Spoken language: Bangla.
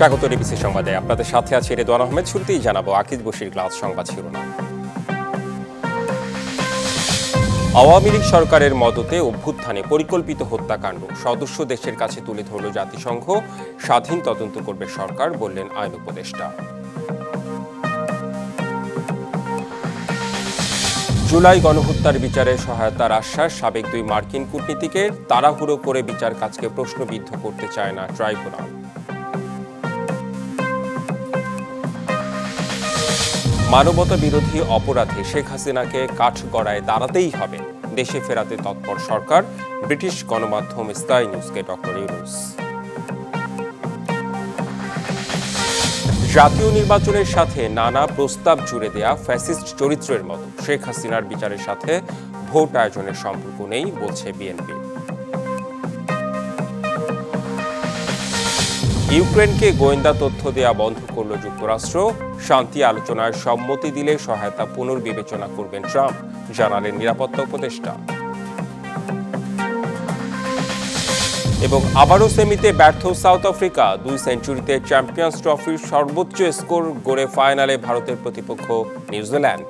স্বাগত ডিবিসি সংবাদে। আপনাদের সাথে আছে রেদওয়ান আহমেদ। শুরুতেই জানাব আকিজ বশির গ্লাস সংবাদ শিরোনাম। আওয়ামী লীগ সরকারের মদতে অভ্যুত্থানে পরিকল্পিত হত্যাকাণ্ড। সদস্য দেশের কাছে তুলে ধরল জাতিসংঘ। স্বাধীন তদন্ত করবে সরকার, বললেন আইন উপদেষ্টা। জুলাই গণহত্যার বিচারে সহায়তার আশ্বাস, সাবেক দুই মার্কিন কূটনীতিকের। তাড়াহুড়ো করে বিচার কাজকে প্রশ্নবিদ্ধ করতে চায় না ট্রাইব্যুনাল। মানবতা বিরোধী অপরাধে শেখ হাসিনাকে কাঠগড়ায় দাঁড়াতেই হবে। দেশে ফেরাতে তৎপর সরকার, ব্রিটিশ গণমাধ্যম স্কাই নিউজকে ডক্টর ইউনুস। জাতীয় নির্বাচনের সাথে নানা প্রস্তাব জুড়ে দেয়া ফ্যাসিস্ট চরিত্রের মতো শেখ হাসিনার বিচারের সাথে ভোট আয়োজনের সম্পর্ক নেই, বলছে বিএনপি। ইউক্রেনকে গোয়েন্দা তথ্য দেয়া বন্ধ করল যুক্তরাষ্ট্র। শান্তি আলোচনায় সম্মতি দিলে সহায়তা পুনর্বিবেচনা করবেন ট্রাম্প, জানালেন নিরাপত্তা উপদেষ্টা। এবং আবারও সেমিতে ব্যর্থ সাউথ আফ্রিকা, দুই সেঞ্চুরিতে চ্যাম্পিয়ন্স ট্রফির সর্বোচ্চ স্কোর গড়ে ফাইনালে ভারতের প্রতিপক্ষ নিউজিল্যান্ড।